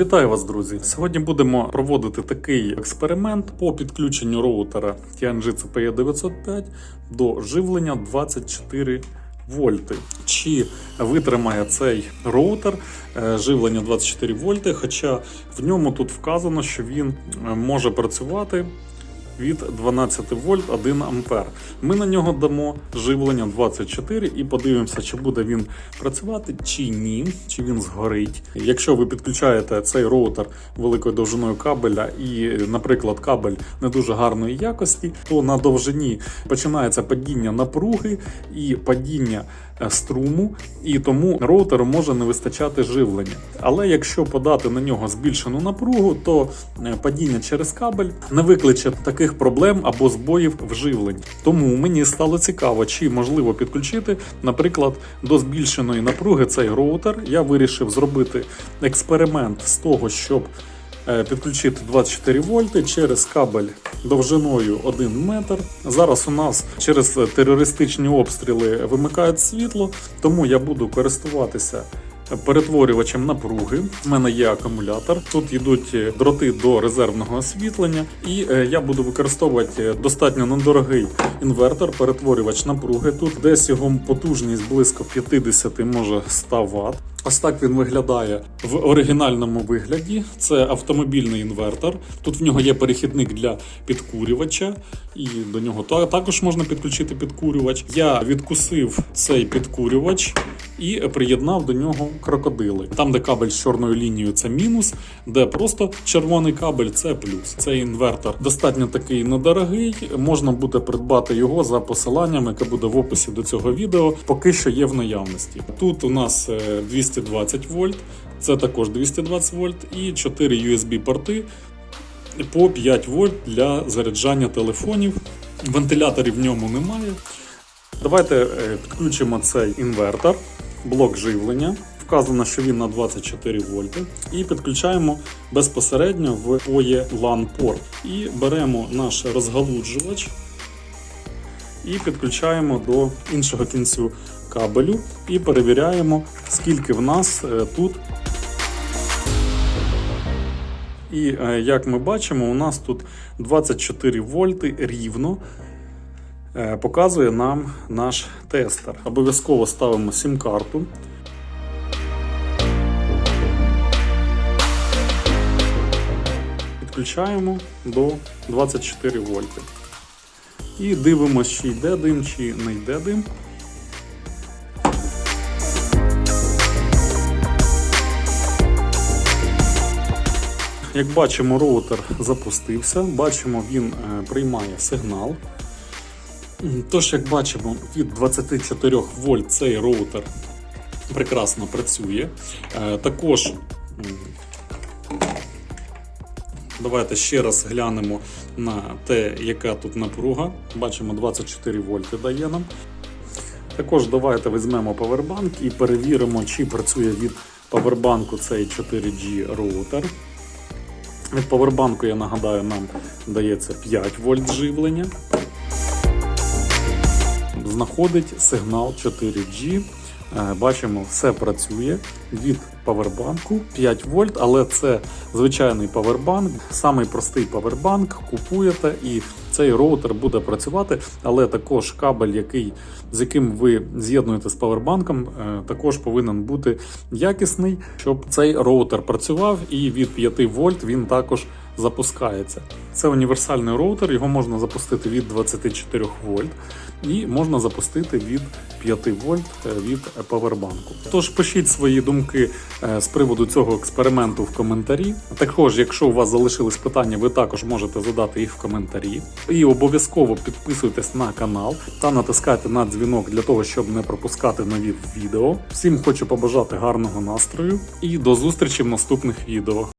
Вітаю вас, друзі! Сьогодні будемо проводити такий експеримент по підключенню роутера TNG CPE 905 до живлення 24 вольти. Чи витримає цей роутер е, живлення 24 вольти? Хоча в ньому тут вказано, що він е, може працювати від 12 вольт 1 ампер. Ми на нього дамо живлення 24 і подивимося, чи буде він працювати, чи ні, чи він згорить. Якщо ви підключаєте цей роутер великою довжиною кабеля і, наприклад, кабель не дуже гарної якості, то на довжині починається падіння напруги і падіння е, струму, і тому роутеру може не вистачати живлення. Але якщо подати на нього збільшену напругу, то е, падіння через кабель не викличе таких проблем або збоїв в живленні. Тому мені стало цікаво, чи можливо підключити, наприклад, до збільшеної напруги цей роутер. Я вирішив зробити експеримент з того, щоб е, підключити 24 вольти через кабель довжиною 1 метр. Зараз у нас через терористичні обстріли вимикають світло, тому я буду користуватися. Перетворювачем напруги. У мене є акумулятор. Тут йдуть дроти до резервного освітлення, і е, я буду використовувати достатньо недорогий інвертор, перетворювач напруги. Тут десь його потужність близько 50, може 100 Вт. Ось так він виглядає в оригінальному вигляді. Це автомобільний інвертор. Тут в нього є перехідник для підкурювача, і до нього також можна підключити підкурювач. Я відкусив цей підкурювач і приєднав до нього крокодили. Там, де кабель з чорною лінією, це мінус, де просто червоний кабель це плюс. Цей інвертор достатньо такий недорогий. Можна буде придбати його за посиланням, яке буде в описі до цього відео. Поки що є в наявності. Тут у нас е, 220 вольт, це також 220 вольт і 4 USB порти по 5 вольт для заряджання телефонів. Вентиляторів в ньому немає. Давайте е, підключимо цей інвертор, блок живлення. Вказано, що він на 24 вольти. І підключаємо безпосередньо в POE LAN порт. І беремо наш розгалуджувач і підключаємо до іншого кінцю кабелю і перевіряємо, скільки в нас е, тут. І е, як ми бачимо, у нас тут 24 вольти рівно е, показує нам наш тестер. Обов'язково ставимо сім-карту. Підключаємо до 24 вольти. І дивимося, чи йде дим, чи не йде дим. Як бачимо, роутер запустився. Бачимо, він е, приймає сигнал. Тож, як бачимо, від 24 вольт цей роутер прекрасно працює. Е, Також давайте ще раз глянемо на те, яка тут напруга. Бачимо, 24 вольти дає нам. Також давайте візьмемо павербанк і перевіримо, чи працює від павербанку цей 4G роутер. Від павербанку, я нагадаю, нам дається 5 вольт живлення. Знаходить сигнал 4G. Е, Бачимо, все працює від павербанку 5 вольт, але це звичайний павербанк, самий простий павербанк. Купуєте і цей роутер буде працювати, але також кабель, який, з яким ви з'єднуєте з павербанком, е, також повинен бути якісний, щоб цей роутер працював, і від 5 вольт він також запускається. Це універсальний роутер, його можна запустити від 24 вольт і можна запустити від 5 вольт е, від павербанку. Тож пишіть свої думки з приводу цього експерименту в коментарі. Також, якщо у вас залишились питання, ви також можете задати їх в коментарі. І обов'язково підписуйтесь на канал та натискайте на дзвінок для того, щоб не пропускати нові відео. Всім хочу побажати гарного настрою і до зустрічі в наступних відео.